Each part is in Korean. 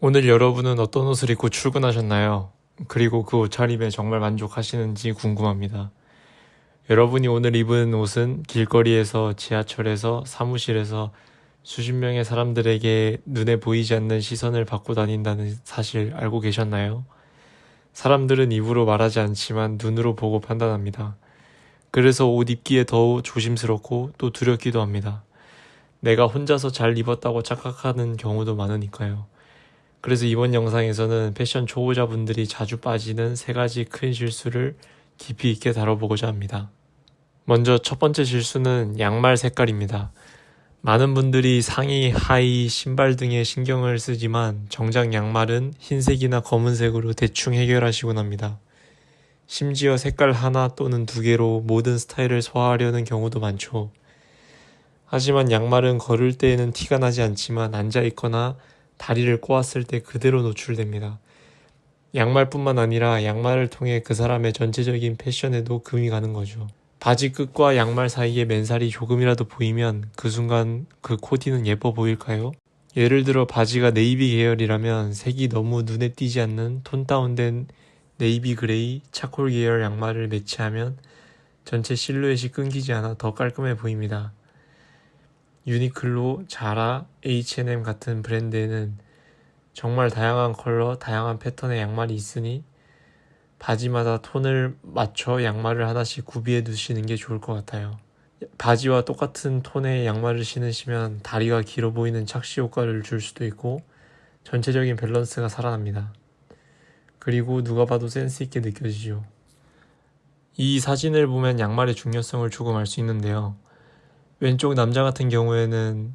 오늘 여러분은 어떤 옷을 입고 출근하셨나요? 그리고 그 옷차림에 정말 만족하시는지 궁금합니다. 여러분이 오늘 입은 옷은 길거리에서, 지하철에서, 사무실에서 수십 명의 사람들에게 눈에 보이지 않는 시선을 받고 다닌다는 사실 알고 계셨나요? 사람들은 입으로 말하지 않지만 눈으로 보고 판단합니다. 그래서 옷 입기에 더욱 조심스럽고 또 두렵기도 합니다. 내가 혼자서 잘 입었다고 착각하는 경우도 많으니까요. 그래서 이번 영상에서는 패션 초보자분들이 자주 빠지는 세 가지 큰 실수를 깊이 있게 다뤄보고자 합니다. 먼저 첫 번째 실수는 양말 색깔입니다. 많은 분들이 상의, 하의, 신발 등에 신경을 쓰지만 정작 양말은 흰색이나 검은색으로 대충 해결하시곤 합니다. 심지어 색깔 하나 또는 두 개로 모든 스타일을 소화하려는 경우도 많죠. 하지만 양말은 걸을 때에는 티가 나지 않지만 앉아 있거나 다리를 꼬았을 때 그대로 노출됩니다. 양말뿐만 아니라 양말을 통해 그 사람의 전체적인 패션에도 금이 가는 거죠. 바지 끝과 양말 사이에 맨살이 조금이라도 보이면 그 순간 그 코디는 예뻐 보일까요? 예를 들어 바지가 네이비 계열이라면 색이 너무 눈에 띄지 않는 톤 다운된 네이비 그레이, 차콜 계열 양말을 매치하면 전체 실루엣이 끊기지 않아 더 깔끔해 보입니다. 유니클로, 자라, H&M 같은 브랜드에는 정말 다양한 컬러, 다양한 패턴의 양말이 있으니 바지마다 톤을 맞춰 양말을 하나씩 구비해 두시는 게 좋을 것 같아요. 바지와 똑같은 톤의 양말을 신으시면 다리가 길어 보이는 착시 효과를 줄 수도 있고 전체적인 밸런스가 살아납니다. 그리고 누가 봐도 센스 있게 느껴지죠. 이 사진을 보면 양말의 중요성을 조금 알 수 있는데요. 왼쪽 남자 같은 경우에는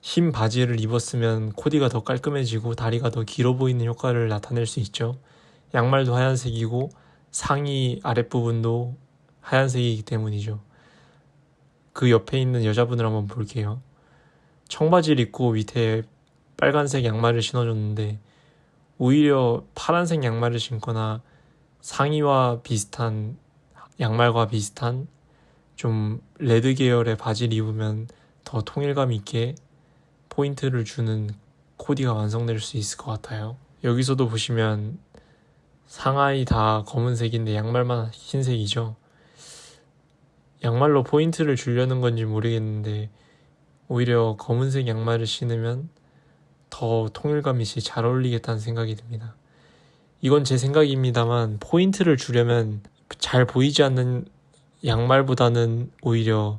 흰 바지를 입었으면 코디가 더 깔끔해지고 다리가 더 길어 보이는 효과를 나타낼 수 있죠. 양말도 하얀색이고 상의 아랫부분도 하얀색이기 때문이죠. 그 옆에 있는 여자분을 한번 볼게요. 청바지를 입고 밑에 빨간색 양말을 신어줬는데 오히려 파란색 양말을 신거나 상의와 비슷한 양말과 비슷한 좀 레드 계열의 바지를 입으면 더 통일감 있게 포인트를 주는 코디가 완성될 수 있을 것 같아요. 여기서도 보시면 상하이 다 검은색인데 양말만 흰색이죠. 양말로 포인트를 주려는 건지 모르겠는데 오히려 검은색 양말을 신으면 더 통일감 있이 잘 어울리겠다는 생각이 듭니다. 이건 제 생각입니다만 포인트를 주려면 잘 보이지 않는 양말보다는 오히려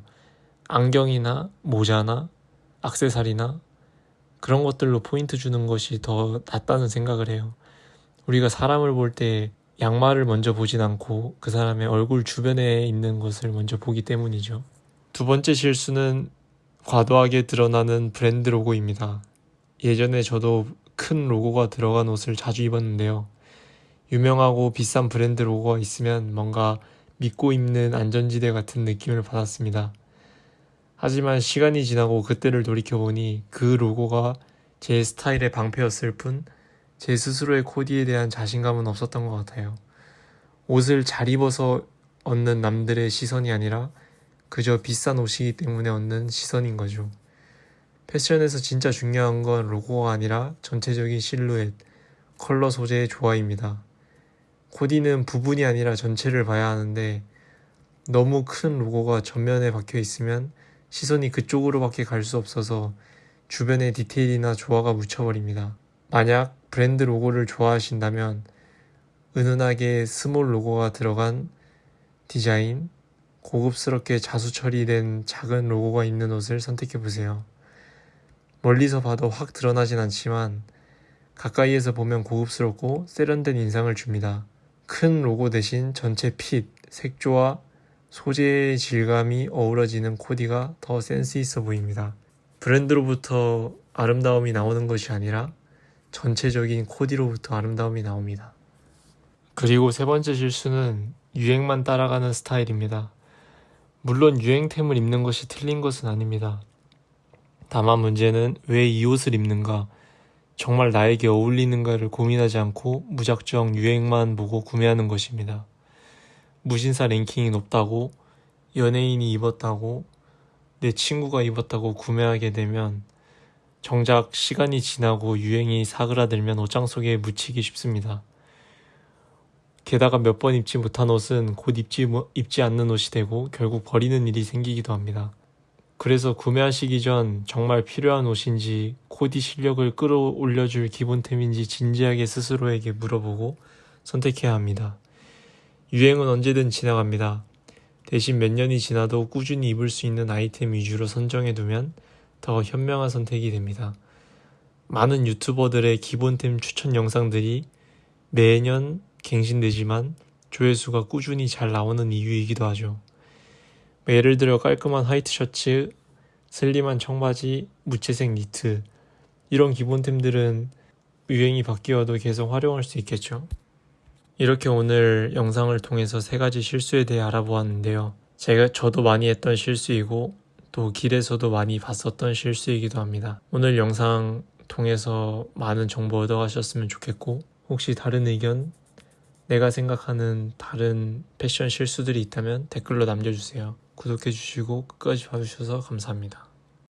안경이나 모자나 악세사리나 그런 것들로 포인트 주는 것이 더 낫다는 생각을 해요. 우리가 사람을 볼 때 양말을 먼저 보진 않고 그 사람의 얼굴 주변에 있는 것을 먼저 보기 때문이죠. 두 번째 실수는 과도하게 드러나는 브랜드 로고입니다. 예전에 저도 큰 로고가 들어간 옷을 자주 입었는데요. 유명하고 비싼 브랜드 로고가 있으면 뭔가 믿고 입는 안전지대 같은 느낌을 받았습니다. 하지만 시간이 지나고 그때를 돌이켜보니 그 로고가 제 스타일의 방패였을 뿐 제 스스로의 코디에 대한 자신감은 없었던 것 같아요. 옷을 잘 입어서 얻는 남들의 시선이 아니라 그저 비싼 옷이기 때문에 얻는 시선인 거죠. 패션에서 진짜 중요한 건 로고가 아니라 전체적인 실루엣, 컬러 소재의 조화입니다. 코디는 부분이 아니라 전체를 봐야 하는데 너무 큰 로고가 전면에 박혀 있으면 시선이 그쪽으로밖에 갈 수 없어서 주변의 디테일이나 조화가 묻혀버립니다. 만약 브랜드 로고를 좋아하신다면 은은하게 스몰 로고가 들어간 디자인, 고급스럽게 자수 처리된 작은 로고가 있는 옷을 선택해 보세요. 멀리서 봐도 확 드러나진 않지만 가까이에서 보면 고급스럽고 세련된 인상을 줍니다. 큰 로고 대신 전체 핏, 색조와 소재의 질감이 어우러지는 코디가 더 센스 있어 보입니다. 브랜드로부터 아름다움이 나오는 것이 아니라 전체적인 코디로부터 아름다움이 나옵니다. 그리고 세 번째 실수는 유행만 따라가는 스타일입니다. 물론 유행템을 입는 것이 틀린 것은 아닙니다. 다만 문제는 왜 이 옷을 입는가, 정말 나에게 어울리는가를 고민하지 않고 무작정 유행만 보고 구매하는 것입니다. 무신사 랭킹이 높다고, 연예인이 입었다고, 내 친구가 입었다고 구매하게 되면 정작 시간이 지나고 유행이 사그라들면 옷장 속에 묻히기 쉽습니다. 게다가 몇 번 입지 못한 옷은 곧 입지, 모- 입지 않는 옷이 되고 결국 버리는 일이 생기기도 합니다. 그래서 구매하시기 전 정말 필요한 옷인지 코디 실력을 끌어올려줄 기본템인지 진지하게 스스로에게 물어보고 선택해야 합니다. 유행은 언제든 지나갑니다. 대신 몇 년이 지나도 꾸준히 입을 수 있는 아이템 위주로 선정해두면 더 현명한 선택이 됩니다. 많은 유튜버들의 기본템 추천 영상들이 매년 갱신되지만 조회수가 꾸준히 잘 나오는 이유이기도 하죠. 뭐 예를 들어 깔끔한 화이트 셔츠, 슬림한 청바지, 무채색 니트 이런 기본템들은 유행이 바뀌어도 계속 활용할 수 있겠죠. 이렇게 오늘 영상을 통해서 세 가지 실수에 대해 알아보았는데요. 제가 저도 많이 했던 실수이고 또 길에서도 많이 봤었던 실수이기도 합니다. 오늘 영상 통해서 많은 정보 얻어가셨으면 좋겠고 혹시 다른 의견, 내가 생각하는 다른 패션 실수들이 있다면 댓글로 남겨주세요. 구독해주시고 끝까지 봐주셔서 감사합니다.